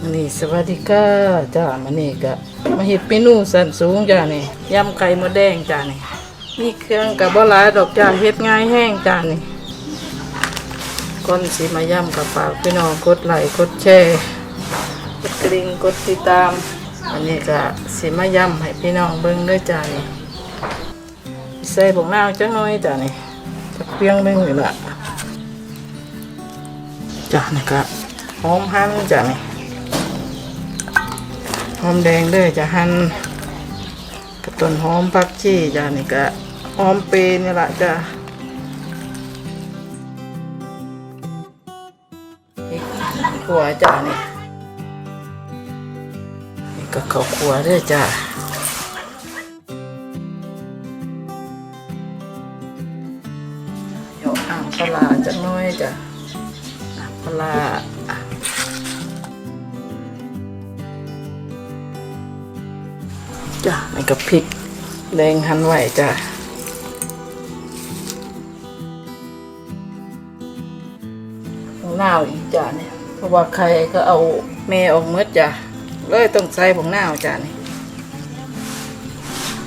อันนี้สวัสดีค่ะจ้ามันนี่ก็มาเฮ็ดเมนูสันสูงจ้านี่ยำไข่มดแดงจ้านี่มีเครื่องกับบ่หลายดอกจ้าเฮ็ดง่ายแห้งจ้านี่ก่อนสิมายำกับฝากพี่น้องกดไลค์กดแชร์กดกริ่งกดติดตาม อันนี้ก็สิมายำให้พี่น้องเบิ่งด้วยจ้านี่ใส่บงนาจักหน่อยจ้านี่จักเพียงหนึงนี่ล่ะจ้านี่ก็หอมหั่นจ้านี่ อมแดงเด้อจะหั่นกับต้นหอมผักชีจ้านี่ก็หอมเปรนี่ละจ้าขัวจ้านี่นี่ก็ข้าวขัวเด้อจ้ายกอ่างปลาจักน้อยจ้ะอ่าปลา จ้ะนี่ก็พริกแดงหั่นไว้จ้ะผงนาอีกจ้ะเนี่ยเพราะว่าใครก็เอาแม่ออกมืดจ้ะเลยต้องใส่ผงนาจ้ะนี่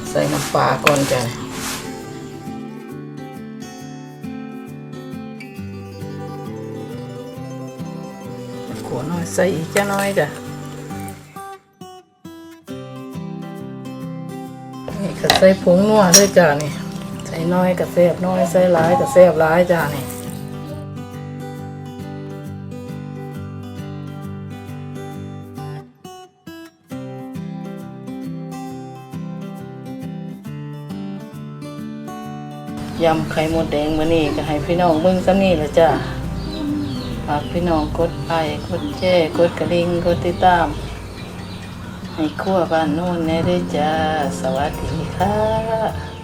ใส่น้ำปลาก่อนจ้ะขวน้อยใส่อีกจ้ะน้อยจ้ะ นี่ก็ใส่ผงนัวด้วยจ้านี่ ใส่น้อยกับแซ่บน้อยใส่หลายกับแซ่บหลายจ้านี่ยำไข่มดแดงมื้อนี้ก็ให้พี่น้องมึงซะนี่ละจ้าฝากพี่น้องกดไลค์กดแชร์กดกระดิ่งกดติดตาม ให้ครัวบ้านโน่นแน่ด้วยจ้า สวัสดีค่ะ